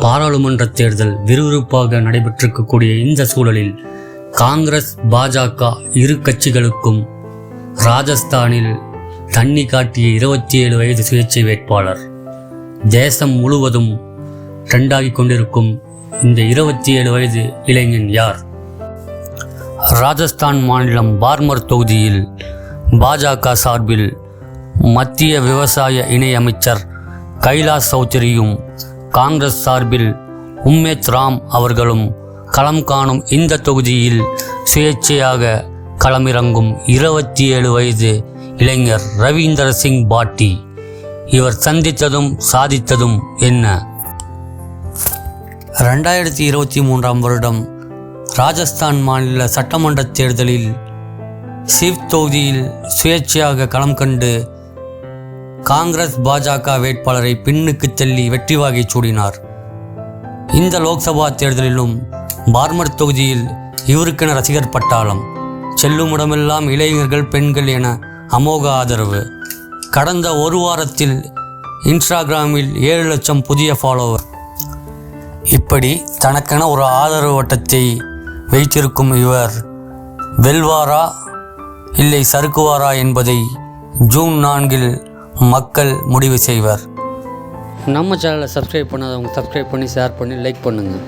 பாராளுமன்ற தேர்தல் விறுவிறுப்பாக நடைபெற்றிருக்கக்கூடிய இந்த சூழலில் காங்கிரஸ் பாஜக இரு கட்சிகளுக்கும் ராஜஸ்தானில் தண்ணி காட்டிய இருபத்தி ஏழு வயது சுயேட்சை வேட்பாளர். தேசம் முழுவதும் ட்ரெண்டாகி கொண்டிருக்கும் இந்த இருபத்தி ஏழு வயது இளைஞன் யார்? ராஜஸ்தான் மாநிலம் பார்மர் தொகுதியில் பாஜக சார்பில் மத்திய விவசாய இணை அமைச்சர் கைலாஷ் சௌத்ரியும் காங்கிரஸ் சார்பில் உம்மேத் ராம் அவர்களும் களம் காணும் இந்த தொகுதியில் சுயேட்சையாக களமிறங்கும் இருபத்தி ஏழு வயது இளைஞர் ரவீந்தர் சிங் பாட்டி. இவர் சந்தித்ததும் சாதித்ததும் என்ன? ரெண்டாயிரத்தி இருபத்தி மூன்றாம் வருடம் ராஜஸ்தான் மாநில சட்டமன்ற தேர்தலில் சிவ் தொகுதியில் சுயேட்சையாக களம் கண்டு காங்கிரஸ் பாஜக வேட்பாளரை பின்னுக்கு தள்ளி வெற்றி வாகை சூடினார். இந்த லோக்சபா தேர்தலிலும் பார்மர் தொகுதியில் இவருக்கென ரசிகர் பட்டாளம். செல்லுமிடமெல்லாம் இளைஞர்கள் பெண்கள் என அமோக ஆதரவு. கடந்த ஒரு வாரத்தில் இன்ஸ்டாகிராமில் ஏழு லட்சம் புதிய ஃபாலோவர். இப்படி தனக்கென ஒரு ஆதரவு வட்டத்தை வைத்திருக்கும் இவர் வெல்வாரா இல்லை சறுக்குவாரா என்பதை ஜூன் நான்கில் மக்கள் முடிவு செய்வர். நம்ம சேனலை சப்ஸ்கிரைப் பண்ணாதவங்க சப்ஸ்கிரைப் பண்ணி ஷேர் பண்ணி லைக் பண்ணுங்கள்